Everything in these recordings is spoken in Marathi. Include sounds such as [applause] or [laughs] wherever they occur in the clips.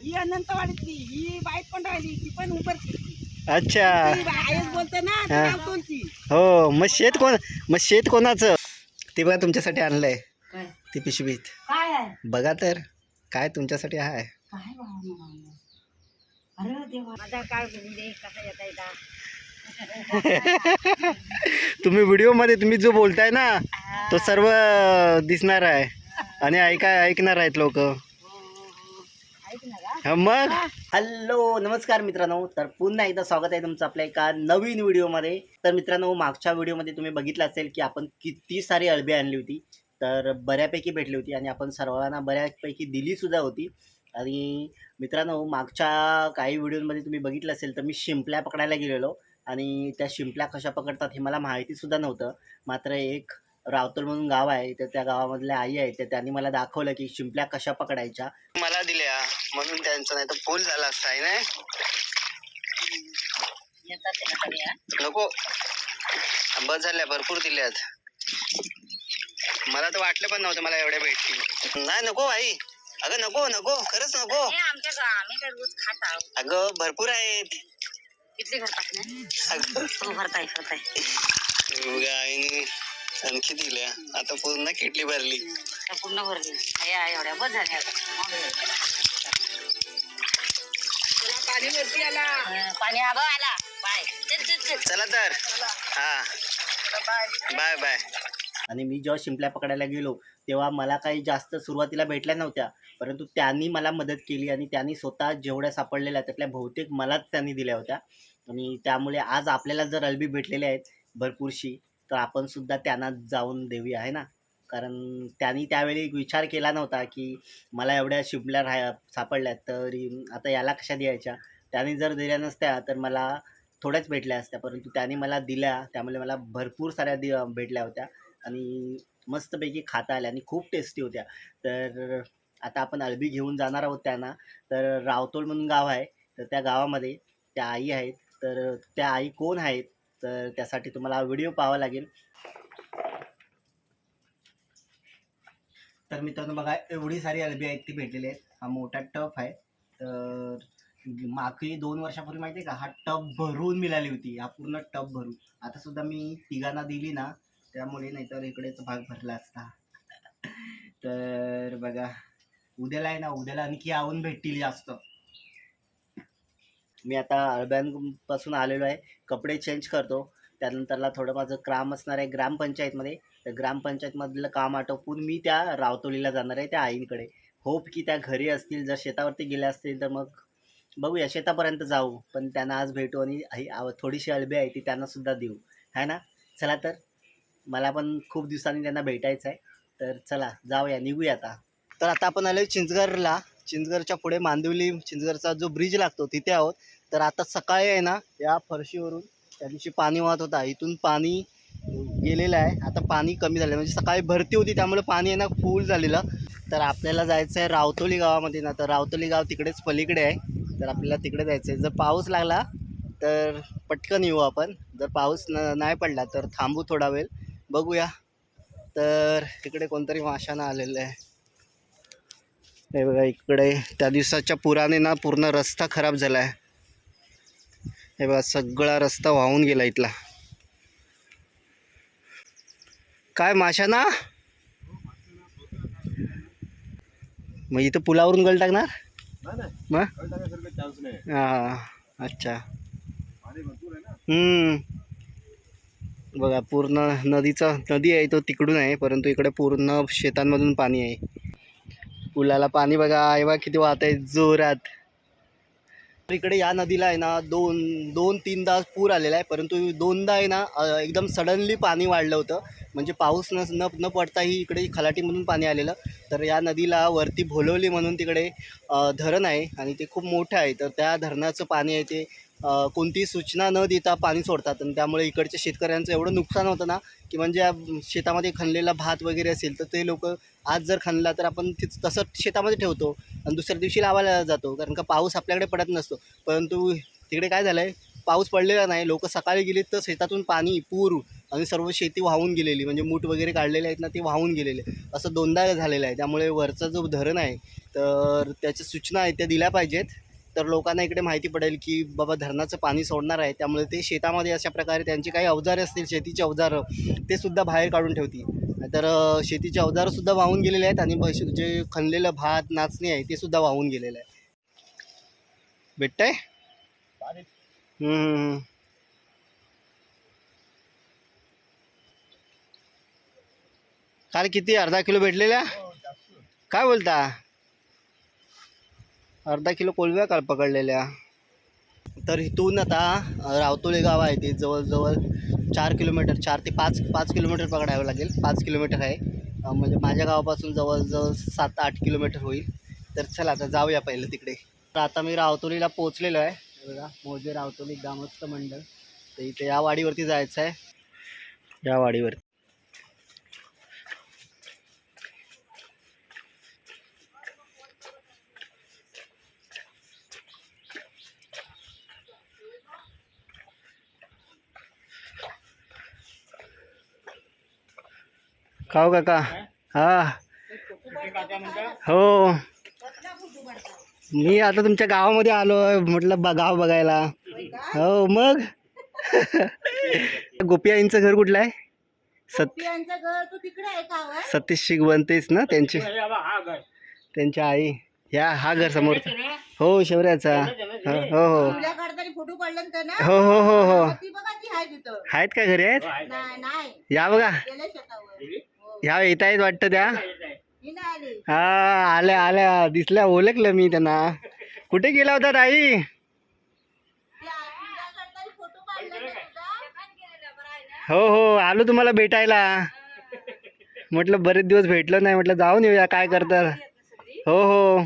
ही अनंतवाडीतली ही बाईक पण राहिली ती पण अच्छा. बोलते ना ती हा. हो मग शेत कोण मग शेत कोणाचं? ते बघा तुमच्यासाठी आणलंय. काय? ती पिशवीत. काय आहे? बघा तर काय तुमच्यासाठी आहे? काय बाबा अरे देवा. माझा काय बघू दे कसा येता येता. [laughs] तुम्ही व्हिडिओमध्ये तुम्ही जो बोलताय ना तो सर्व दिसणार आहे. आणि ऐका ऐकणार आहेत लोक. ऐक ना का मग? हॅलो नमस्कार मित्रांनो. तर पुन्हा एकदा स्वागत आहे तुमचं आपल्या एका नवीन व्हिडिओमध्ये. तर मित्रांनो मागच्या व्हिडिओमध्ये तुम्ही बघितलं असेल की आपण किती सारी अळबी आणली होती. तर बऱ्यापैकी भेटली होती आणि आपण सर्वांना बऱ्यापैकी दिली सुद्धा होती. आणि मित्रांनो मागच्या काही व्हिडिओमध्ये तुम्ही बघितलं असेल तर मी शिंपल्या पकडायला गेलेलो. आणि त्या शिंपल्या कशा पकडतात हे मला माहितीसुद्धा नव्हतं. मात्र एक रावतल म्हणून गाव आहे तर त्या गावामधल्या आई आहेत तर त्यांनी मला दाखवलं की शिंपल्या कशा पकडायच्या. मला दिल्या म्हणून त्यांचं नाही तर फुल झाला असता आहे ना? हा? नको. बस झाल्या भरपूर दिल्यात. मला तर वाटलं पण नव्हतं मला एवढ्या भेटतील. नाही नको आई अगं नको नको खरंच नको. हे अगं भरपूर आहेत. किती भरतात अगं. हो भरताय आईने आणखी दिल्या. आता पूर्ण किटली भरली. पूर्ण भरली. एवढ्या. बस झाल्या. पाणी वरती आला. पाणी हा आला. बाय. चल तर. हा. बाय. Bye bye. आणि मी जेव्हा शिंपल्या पकडायला गेलो तेव्हा मला काही जास्त सुरुवातीला भेटल्या नव्हत्या. परंतु त्यांनी मला मदत केली आणि त्यांनी स्वतः जेवढ्या सापडलेल्या त्यातल्या बहुतेक मलाच त्यांनी दिल्या होत्या. आणि त्यामुळे आज आपल्याला जर अल्बी भेटलेल्या आहेत भरपूरशी. तर आपण सुद्धा त्यांना जाऊन देऊया आहे ना? कारण त्यांनी त्यावेळी विचार केला नव्हता की मला एवढ्या शिंपल्या राहा सापडल्यात तरी आता याला कशा द्यायच्या? त्याने जर दिल्या नसत्या तर मला थोड्याच भेटल्या असत्या परंतु त्याने मला दिल्या. त्यामुळे मला भरपूर साऱ्या दि भेटल्या होत्या आणि मस्तपैकी खाता आल्या आणि खूप टेस्टी होत्या. तर आता आपण अळबी घेऊन जाणार आहोत त्यांना. तर रावतोल म्हणून गाव आहे. तर त्या गावामध्ये त्या आई आहेत. तर त्या आई कोण आहेत? तर त्यासाठी तुम्हाला व्हिडिओ पाहावा लागेल. तर मित्रांनो बघा एवढी सारी अळबी आहेत ती भेटलेली आहेत. हा मोठा टफ आहे. तर मागची दोन वर्षापूर्वी माहिती आहे का हा टप भरून मिळाली होती. हा पूर्ण टप भरून. आता सुद्धा मी तिघांना दिली ना त्यामुळे नाहीतर इकडेच भाग भरला असता. तर बघा उद्याला आहे ना उद्याला आणखी आवून भेटतील जास्त. मी आता अळब्यांपासून आलेलो आहे. कपडे चेंज करतो. त्यानंतरला थोडं माझं काम असणार आहे ग्रामपंचायतमध्ये. तर ग्रामपंचायतमधलं काम आटोपून मी त्या रावतोलीला जाणार आहे त्या आईंकडे. होप की त्या घरी असतील. जर शेतावरती गेल्या असतील तर मग बघूया शेतापर्यंत जाऊ. पण त्यांना आज भेटू आणि आई आव- थोडीशी अळबी आहे ती त्यांनासुद्धा देऊ. है ना? चला तर. मला पण खूप दिवसांनी त्यांना भेटायचं आहे. तर चला जाऊया निघूया आता. तर आता आपण आलो चिंचगडला. चिंचगरच्या पुढे मांदिवली चिंचगरचा जो ब्रिज लागतो तिथे आहोत. तर आता सकाळी आहे ना या फरशीवरून त्या दिवशी पाणी वाहत होता. इथून पाणी गेलेलं आहे. आता पाणी कमी झालं म्हणजे सकाळी भरती होती त्यामुळे पाणी आहे ना फुल झालेलं. तर आपल्याला जायचं आहे रावतोली गावामध्ये ना. तर रावतोली गाव तिकडेच पलीकडे आहे. तर आपल्याला तिकडे जायचं आहे जर पाऊस लागला तर पटकन येऊ आपण. जर पाऊस न नाही पडला तर थांबू थोडा वेळ. बघूया. तर इकडे कोणतरी माशानं आलेलं आहे. हे बघा इकडे त्या दिवसाच्या पुराने ना पूर्ण रस्ता खराब झाला आहे हे बघा सगळा रस्ता वाहून गेला इथला. काय माशाना? मग इथं पुलावरून गल टाकणार? मग? हां अच्छा. हम्म. बघा पूर्ण नदीचा नदी आहे तो तिकडून आहे परंतु इकडे पूर्ण शेतांमधून पाणी आहे. पुलाला पाणी बघा. एवा किती वाहत आहे जोरात. तर इकडे या नदीला आहे ना दोन दोन तीनदा पूर आलेला आहे. परंतु दोनदा आहे ना एकदम सडनली पाणी वाढलं होतं. म्हणजे पाऊस न न न पडताही इकडे खलाटीमधून पाणी आलेलं. तर या नदीला वरती भोलवली म्हणून तिकडे धरण आहे आणि ते खूप मोठं आहे. तर त्या धरणाचं पाणी आहे ते कोणतीही सूचना न देता पाणी सोडतात. आणि त्यामुळे इकडच्या शेतकऱ्यांचं एवढं नुकसान होतं ना की म्हणजे शेतामध्ये खणलेला भात वगैरे असेल तर ते लोक आज जर खणला तर आपण ते तसं शेतामध्ये ठेवतो आणि दुसऱ्या दिवशी लावायला जातो. कारण का पाऊस आपल्याकडे पडत नसतो. परंतु तिकडे काय झालं आहे पाऊस पडलेला नाही. लोक सकाळी गेलीत तर शेतातून पाणी पूर आणि सर्व शेती वाहून गेलेली. म्हणजे मूठ वगैरे काढलेले आहेत ना ते वाहून गेलेले. असं दोनदा झालेलं आहे. त्यामुळे वरचा जो धरण आहे तर त्याच्या सूचना आहेत त्या दिल्या पाहिजेत. तर लोकांना इकडे माहिती पडेल की बाबा धरणाचं पाणी सोडणार आहे. त्यामुळे ते शेतामध्ये अशा प्रकारे त्यांची काही अवजारे असतील शेतीची अवजारं ते सुद्धा बाहेर काढून ठेवतील. तर शेतीचे अवजारंसुद्धा सुद्धा वाहून गेलेले आहेत आणि जे खणलेलं भात नाचणी आहे ते सुद्धा वाहून गेलेलं आहे. भेटत हम्म. काल किती? अर्धा किलो भेटलेल्या? काय बोलता? अर्धा किलो कोलव्या काल पकडलेल्या. तर इथून आता अ, रावतोळी गाव आहे ते जवळजवळ चार किलोमीटर चार ते पाच पाच किलोमीटर पकडावं लागेल. पाच किलोमीटर आहे. म्हणजे माझ्या गावापासून जवळजवळ सात आठ किलोमीटर होईल. तर चला आता जाऊया पहिलं तिकडे. तर आता मी रावतोलीला पोचलेलो आहे. बघा मोजे रावतोली ग्रामस्थ मंडळ. तर इथे या वाडीवरती जायचं आहे. या वाडीवरती. का हो काका. हा. हो. मी आता तुमच्या गावामध्ये आलो म्हटलं बा गाव बघायला. हो मग? [laughs] गोपी आईंचं घर कुठलं आहे? सत यांचं घर तू तिकडे आहे का होय? सतीश शिगवंतेच ना त्यांची. त्यांच्या आई. ह्या हा घर समोरचा हो शिवऱ्याचा हो हो हो. हो हो हो हो. तिथं. आहेत का घरी आहेत? नाही नाही या बघा. हो. ह्या येत आहेत वाटतं त्या? ही आल्या आल्या. दिसल्या ओळखलं मी त्यांना. कुठे गेला होता ताई? हो हो. आलो तुम्हाला भेटायला. म्हटलं बरेच दिवस भेटलो नाही. म्हटलं जाऊन येऊया. काय करतात? हो हो.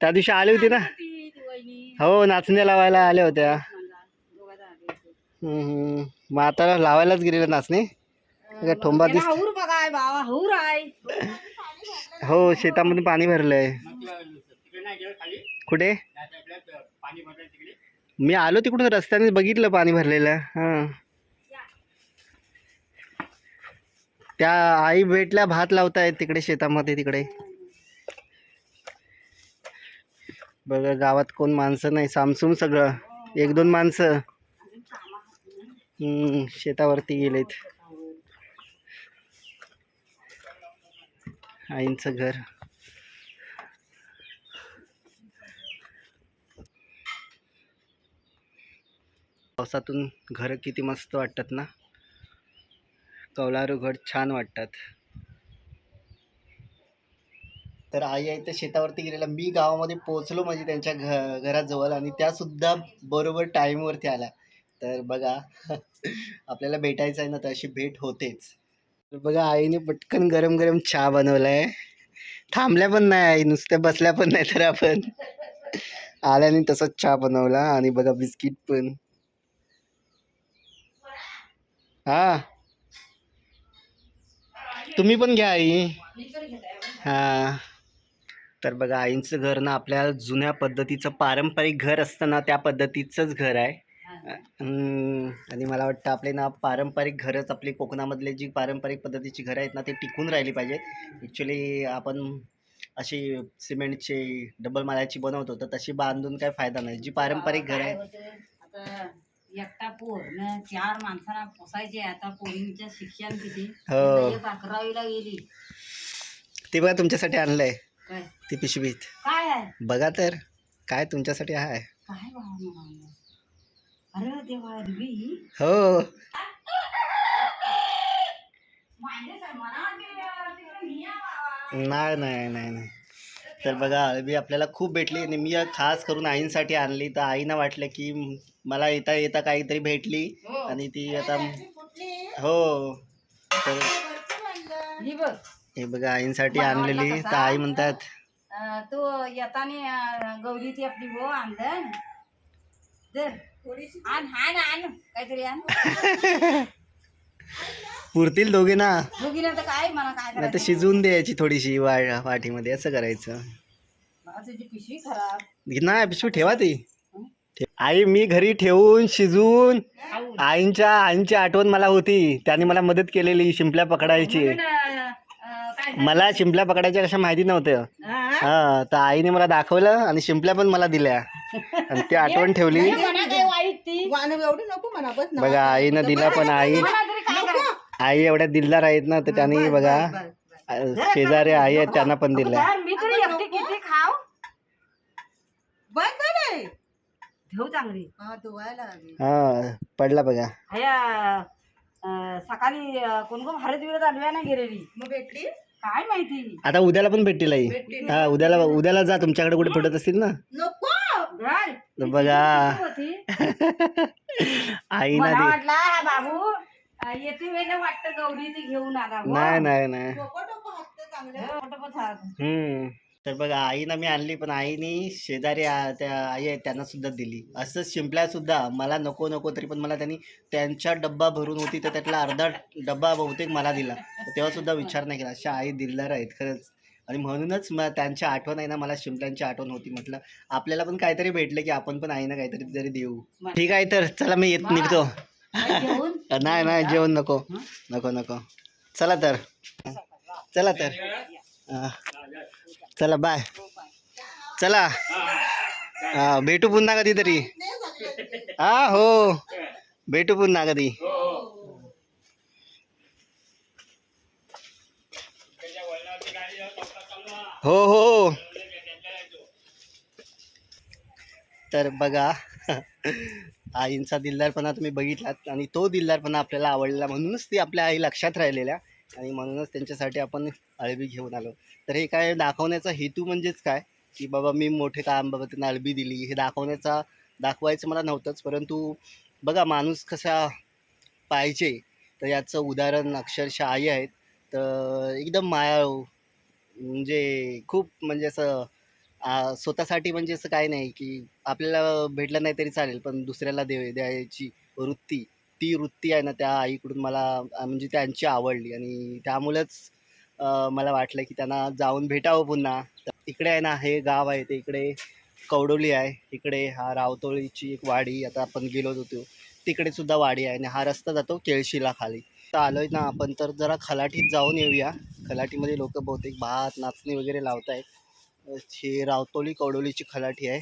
त्या दिवशी आली होती ना? हो नाचण्या लावायला आल्या होत्या. मग आता लावायलाच गेलेल्या नाचणे? का ठोंबा दिस हौर बघाय बाबा हौर आहे. हो शेतामध्ये पाणी भरलंय. कुठे? मी आलो तिकडून रस्त्याने बघितलं पाणी भरलेलं. हां. त्या आई भेटल्या भात लावतायत तिकडे शेतामध्ये तिकडे. बघा गावात कोण माणसं नाही. सामसूम सगळं. एक दोन माणसं. शेतावरती गेलेत. आईंचं घर. पावसातून घरं किती मस्त वाटतात ना? कौलारू घर छान वाटतात. तर आई आहे त्या शेतावरती गेलेला. मी गावामध्ये पोहोचलो म्हणजे त्यांच्या घ घराजवळ आणि त्यासुद्धा बरोबर टाईमवरती आल्या. तर बघा [laughs] आपल्याला भेटायचं आहे ना तर अशी भेट होतेच. बघा आईने पटकन गरम गरम चहा बनवलाय. थांबल्या पण नाही आई नुसत्या बसल्या पण नाही तर आपण. आल्याने तसंच चहा बनवला आणि बघा बिस्किट पण. हा. तुम्ही पण घ्या आई. हा. तर बघा आईंचं घर ना आपल्या जुन्या पद्धतीचं पारंपरिक घर असतं ना त्या पद्धतीचंच घर आहे. आणि मला वाटतं आपले ना पारंपरिक घरच आपली कोकणामधले जी पारंपरिक पद्धतीची घरं आहेत ना ते टिकून राहिली पाहिजेत. ॲक्च्युली आपण अशी सिमेंटची डबल माळ्याची बनवतो तर तशी बांधून काय फायदा नाही. जी पारंपरिक घर आहे आता एकटा पोर न चार माणसांना पोसायचे आता पोरींच्या शिक्षण किती? हो. अकरावीला गेली. ते बघा तुमच्यासाठी आणलंय. ती पिशवीत. काय आहे? बघा तर काय तुमच्यासाठी आहे. काय? अरे देवा अरबी हो. नाही नाही नाही नाही. तर बघा अळबी आपल्याला खूप भेटली. आणि मी खास करून आईंसाठी आणली. तर आईनं वाटलं की मला येता येता काहीतरी भेटली. आणि ती आता हो. तर ही बघ. हे बघा आईंसाठी आणलेली. तर आई म्हणतात तू येताना गौरी ती आपली हो आणलं. आण आण आण. काहीतरी आण. [laughs] पुरतील दोघे ना दोघीला तर काय मला काय नाही तर करायचं? शिजवून द्यायची थोडीशी वा वाटीमध्ये असं करायचं. मला तुझी पिशवी खराब. नाही पिशवी ठेवा ती. आई मी घरी ठेवून खाऊन. आईंच्या आईंची आठवण मला होती. त्याने मला मदत केलेली शिंपल्या पकडायची. म्हणून, अं, अं, काय मला शिंपल्या पकडायच्या कशा माहिती नव्हत्या. हा? हा तर आईने मला दाखवलं आणि शिंपल्या पण मला दिल्या. आणि ती आठवण ठेवली. ती. एवढी नको म्हणा बस ना. बघा आईनं दिला पण आई. म्हणा तरी काय करायचं? आई एवढ्या दिलदार आहेत ना तर त्यांनी बघा अं, शेजारी आई आहेत त्यांना पण दिल्या. तर मी तरी एकटी किती खाव बस झाले ठेव चांगली. हा धुवायला हा पडला बघा. अं, सकाळी अं, कोण कोण भारत विरोध नाही गेलेली मग भेटली? काय माहिती? आता उद्याला पण भेटतील आई. हा उद्याला उद्याला जा तुमच्याकडे कुठे भेटत असतील ना. नको. घाल. बघा. होती? [laughs] आई ना मला दे. वाटला हा बाबू अं, येते वेळेला वाटतं गौरी ती घेऊन आला बुवा. नाही नाही नाही. हो. हम्म. तर बघा आईनं मी आणली पण आईनी शेजारी आ- त्या आई आहेत त्यांना सुद्धा दिली. असंच शिंपल्या सुद्धा मला नको नको तरी पण मला त्यांनी त्यांच्या डब्बा भरून होती तर त्यातला अर्धा डब्बा बहुतेक मला दिला. तर तेव्हा सुद्धा विचार नाही केला. अशा आई दिलदार आहेत खरंच. आणि म्हणूनच म त्यांची आठवण आहे ना मला शिंपल्यांची आठवण होती. म्हटलं आपल्याला पण काहीतरी भेटलं की आपण पण आईना काहीतरी तरी देऊ. ठीक आहे तर चला मी येत निघतो. [laughs] नाही नाही जेवण नको. नको नको. चला तर. चला तर. चला बाय. चला. भेटू पुन्हा कधीतरी. हा हो. भेटू पुन्हा कधी. हो हो. तर बघा [laughs] आईंचा दिलदारपणा तुम्ही बघितलात आणि तो दिलदारपणा आपल्याला आवडला म्हणूनच ती आपल्या आई लक्षात राहिलेल्या आणि म्हणूनच त्यांच्यासाठी आपण अळबी घेऊन आलो. तर हे काय दाखवण्याचा हेतू म्हणजेच काय? की बाबा मी मोठे काम बाबा त्यांना अळबी दिली. हे दाखवण्याचा दाखवायचं मला नव्हतंच परंतु बघा माणूस कसा पाहिजे तर याचं उदाहरण अक्षरशः आई आहेत. तर एकदम मायाळू म्हणजे खूप म्हणजे असं स्वतःसाठी म्हणजे असं काय नाही की आपल्याला भेटलं नाही तरी चालेल पण दुसऱ्याला दे द्यायची वृत्ती ती वृत्ती आहे ना त्या आईकडून मला म्हणजे त्यांची आवडली. आणि त्यामुळेच मला वाटलं की त्यांना जाऊन भेटावं पुन्हा. तर इकडे आहे ना हे गाव आहे ते इकडे कवडोली आहे. इकडे हा रावतोळीची एक वाडी आता आपण गेलो होतो तिकडे सुद्धा वाडी आहे. आणि हा रस्ता जातो केळशीला खाली. तर आलोय ना आपण तर जरा खलाटीत जाऊन येऊया. खलाटीमध्ये लोक बहुतेक भात नाचणी वगैरे लावत आहेत ही रावतोली कवडोलीची खलाठी आहे.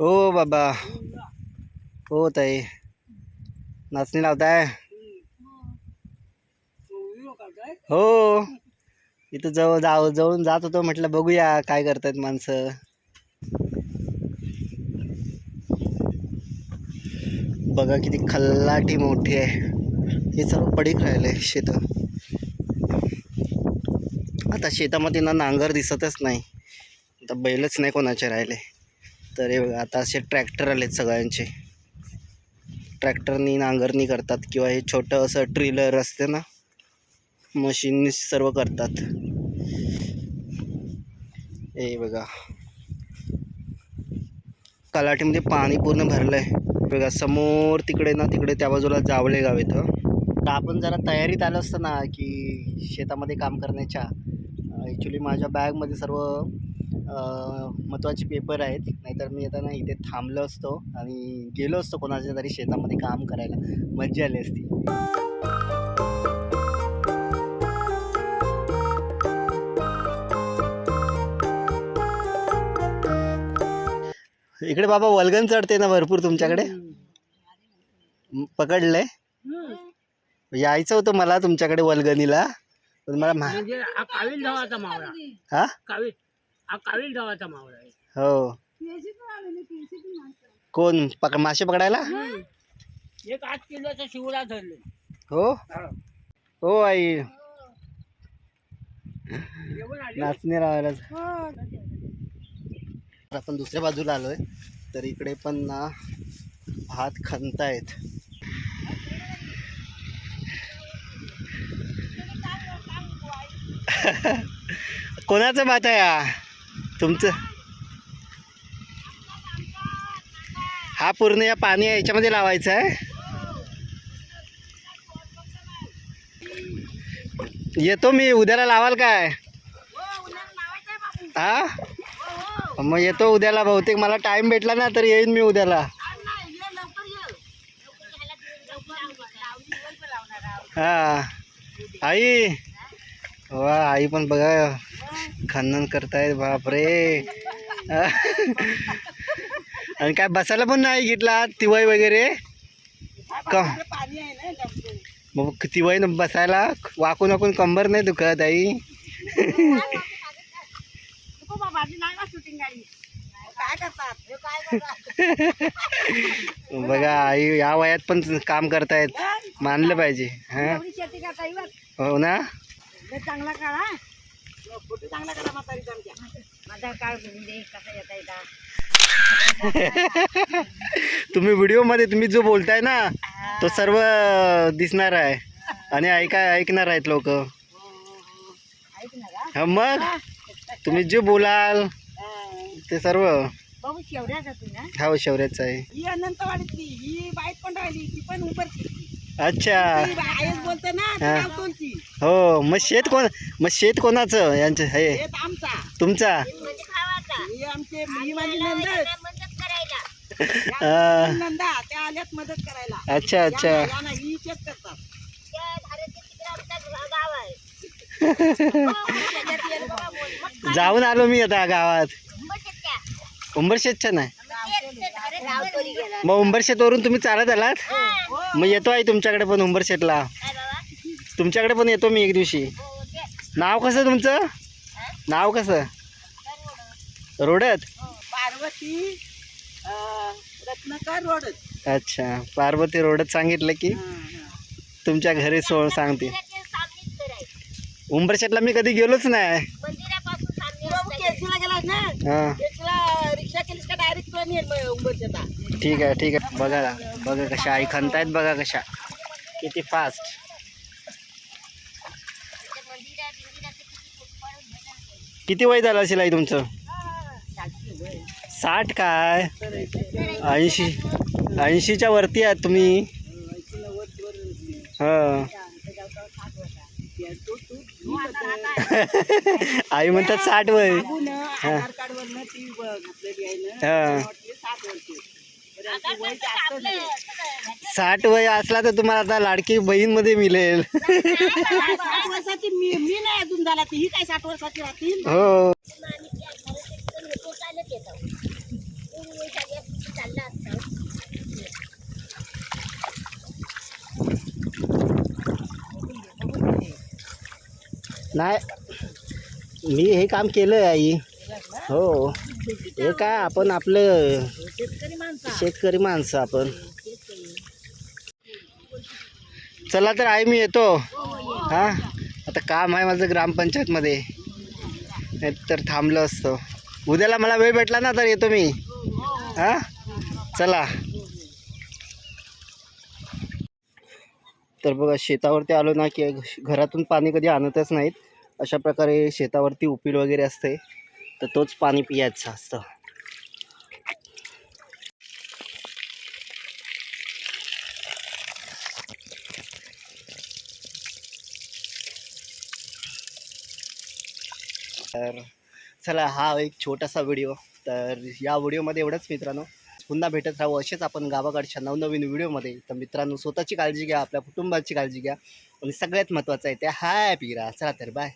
ओ बाबा. हो ताई. नाचणी लावताय? हो. इथं जवळ जाऊ जवळून जात होतो म्हटलं बघूया काय करतायत माणसं. बघा किती खल्लाटी मोठी आहे. हे सर्व पडीक राहिले शेत. आता शेतामध्ये ना नांगर दिसतच नाही. आता बैलच नाही कोणाचे राहिले. तर हे बघा आता असे ट्रॅक्टर आलेत सगळ्यांचे. ट्रॅक्टरनी नांगरणी करतात किंवा हे छोटं असं ट्रिलर असते ना मशीननी सर्व करतात. हे बघा. कलाटीमध्ये पाणी पूर्ण भरलं आहे बघा समोर तिकडे ना तिकडे त्या बाजूला जावळे गाव येतं. तर आपण जरा तयारीत आलो असतं ना की शेतामध्ये काम करण्याच्या ॲक्च्युली माझ्या बॅगमध्ये सर्व महत्त्वाचे पेपर आहेत. नाहीतर मी आता ना इथे थांबलो असतो आणि गेलो असतो कोणाच्या तरी शेतामध्ये काम करायला. मज्जा आली असती. इकडे बाबा वल्गन चढते ना भरपूर तुमच्याकडे? पकडलंय यायचं होतं मला तुमच्याकडे वल्गनीला पण मला मा म्हणजे हा कावील धावाचा मावळा. हा? कावील. हा कावील धावाचा मावळा हो. कोण? पक मासे पकडायला? एक आठ किलोचा शिवडा धरले. हो? हो. आई. नाचणी राहायला. आपण दुसऱ्या बाजूला आलोय. तर इकडे पण ना भात खणतायत कोणाचं भात आहे हा तुमचं? हा पूर्ण या पाणी याच्यामध्ये लावायचा आहे. येतो मी उद्याला लावाल काय? हा? मग येतो उद्याला बहुतेक. मला टाइम भेटला ना तर येईन मी उद्याला. हा. आई. वा आई पण बघा खनन करतायत बापरे. आणि काय बसायला पण नाही घेतला तिवाई वगैरे? का मग तिवय बसायला वाकून वाकून कंबर नाही दुखत आई. काय करतात [laughs] बघा आई या वयात पण काम करतायत. मानलं पाहिजे हा? शेती करता येईल हो ना? चांगला काढा फोटो चांगला काढा म्हातारीचा आमच्या माझा काळ दे कसा येता येता. [laughs] तुम्ही व्हिडिओमध्ये तुम्ही जो बोलताय ना तो सर्व दिसणार आहे. आणि ऐका ऐकणार आहेत लोक. हा मग? तुम्ही जे बोलाल ते सर्व बघू ना. हा शौर्याचं आहे. ही अनंतवाडीतली ही बाईक पण राहिली ती पण उभरची अच्छा. आयच बोलते ना ती हा. हो मग शेत कोण मग शेत कोणाचं यांचं हे? आमचा. तुमचा? म्हणजे खावाचा आमचे माझी नंदच. मदत करायला. [laughs] नंदा त्या आल्यात मदत करायला. अच्छा अच्छा. ही शेत करतात त्या धारेच्या तिकडे आमचा गाव आहे त्याच्यात येईल बघा बोल. मग [laughs] जाऊन आलो मी आता गावात. शेतच्या. उंबरशेतच्या नाही. मग उंबरशेतवरून तुम्ही चालत आलात? हा. मग येतो आहे तुमच्याकडे पण उंबरशेतला तुमच्याकडे पण येतो मी एक दिवशी. हो नाव कसं तुमचं? नाव कसं? रोडत? पार्वती रत्नाकर रोडच अच्छा पार्वती रोडत सांगितलं की तुमच्या घरी सोळ सांगते. आहे. उंबरशेतला मी कधी गेलोच नाही. मंदिरापासून सामने बाबू रस्ता आहे. केसला गेला ना? हां. केसला रिक्षा केलीस का डायरेक्ट ट्रेन येईल उंबरच्या ठीक आहे ठीक आहे. बघा बघा कशा आई खणतायत बघा कशा. किती फास्ट. किती वय झालं असेल आई तुमचं? साठ काय? ऐंशी ऐंशीच्या वरती आहात तुम्ही. हां. आई म्हणतात साठ वय. आधार कार्ड वरनं ती ब- घातलेली आहे ना. हां. वाटली सात वर्षे तर यांची वय जास्त झाली. साठ वय असला तर तुम्हाला आता लाडकी बहीणमध्ये मिळेल. साठ वर्षाची मी मी नाही अजून झाला ती. ही काय साठ वर्षाची राहतील? हो आम्ही त्या घराच्या तिकडून होतो, चालत येतो. पूर्वी सगळ्या तिथे चालला असतो. नाही. मी हे काम केलं आहे आई. हो. हे काय आपण आपलं शेतकरी माणसं आपण. चला तर आई मी येतो. हां? आता काम आहे माझं ग्रामपंचायतमध्ये. नाही तर थांबलं असतं. उद्याला मला वेळ भेटला ना तर येतो मी. हां? चला. तर बघा शेतावरती आलो ना की घरातून पाणी कधी आणतच नाहीत. अशा प्रकारे शेतावरती उपील वगैरे असते. तर तोच पाणी पियायचं असतं. तर चला हा एक छोटासा व्हिडिओ. तर या व्हिडिओमध्ये एवढंच मित्रांनो. पुन्हा भेटत राहू असेच आपण गावाकडच्या नवनवीन व्हिडिओमध्ये. तर मित्रांनो स्वतःची काळजी घ्या आपल्या कुटुंबाची काळजी घ्या. आणि सगळ्यात महत्त्वाचं आहे ते हॅपी राहा. चला तर बाय